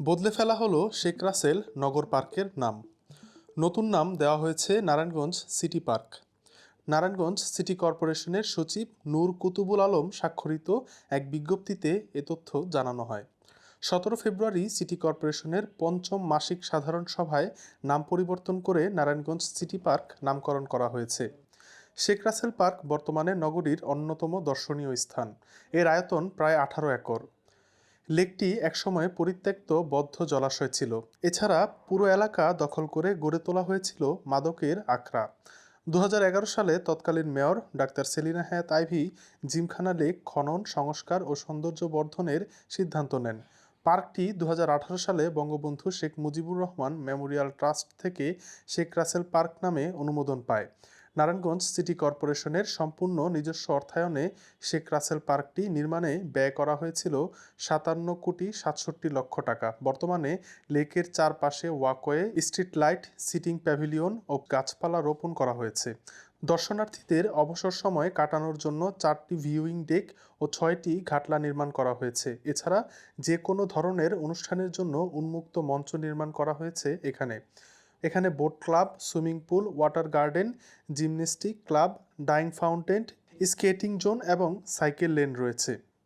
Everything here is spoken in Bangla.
বদলে ফেলা হলো শেখ রাসেল নগর পার্কের নাম। নতুন নাম দেওয়া হয়েছে Narayanganj city park. Narayanganj city কর্পোরেশনের সচিব নূর কুতুবুল আলম স্বাক্ষরিত এক বিজ্ঞপ্তিতে এ তথ্য জানানো হয়। সতেরো ফেব্রুয়ারি সিটি কর্পোরেশনের পঞ্চম মাসিক সাধারণ সভায় নাম পরিবর্তন করে নারায়ণগঞ্জ সিটি পার্ক নামকরণ করা হয়েছে। শেখ রাসেল পার্ক বর্তমানে নগরীর অন্যতম দর্শনীয় স্থান। এর আয়তন প্রায় আঠারো একর। লেকটি একসময় পরিত্যক্ত বদ্ধ জলাশয় ছিল। এছাড়া পুরো এলাকা দখল করে গড়ে তোলা হয়েছিল মাদকের আখড়া। দু হাজার এগারো সালে তৎকালীন মেয়র ডাক্তার সেলিনা হায়াত আইভি জিমখানা লেক খনন, সংস্কার ও সৌন্দর্য বর্ধনের সিদ্ধান্ত নেন। পার্কটি দু হাজার আঠারো সালে বঙ্গবন্ধু শেখ মুজিবুর রহমান মেমোরিয়াল ট্রাস্ট থেকে শেখ রাসেল পার্ক নামে অনুমোদন পায়। নারায়ণগঞ্জ সিটি কর্পোরেশনের সম্পূর্ণ নিজস্ব অর্থায়নে শেখ রাসেল পার্কটি নির্মাণে ব্যয় করা হয়েছিল সাতান্ন কোটি সাতষট্টি লক্ষ টাকা। বর্তমানে লেকের চারপাশে walkway street light sitting pavilion ও গাছপালা রোপণ করা হয়েছে। দর্শনার্থীদের অবসর সময় কাটানোর জন্য চারটি ভিউইং ডেক ও ছয়টি ঘাটলা নির্মাণ করা হয়েছে। এছাড়া যে কোনো ধরনের অনুষ্ঠানের জন্য উন্মুক্ত মঞ্চ নির্মাণ করা হয়েছে এখানে। এখানে boat club, swimming pool, water garden, gymnastic club, dying fountain, skating zone এবং সাইকেল লেন রয়েছে।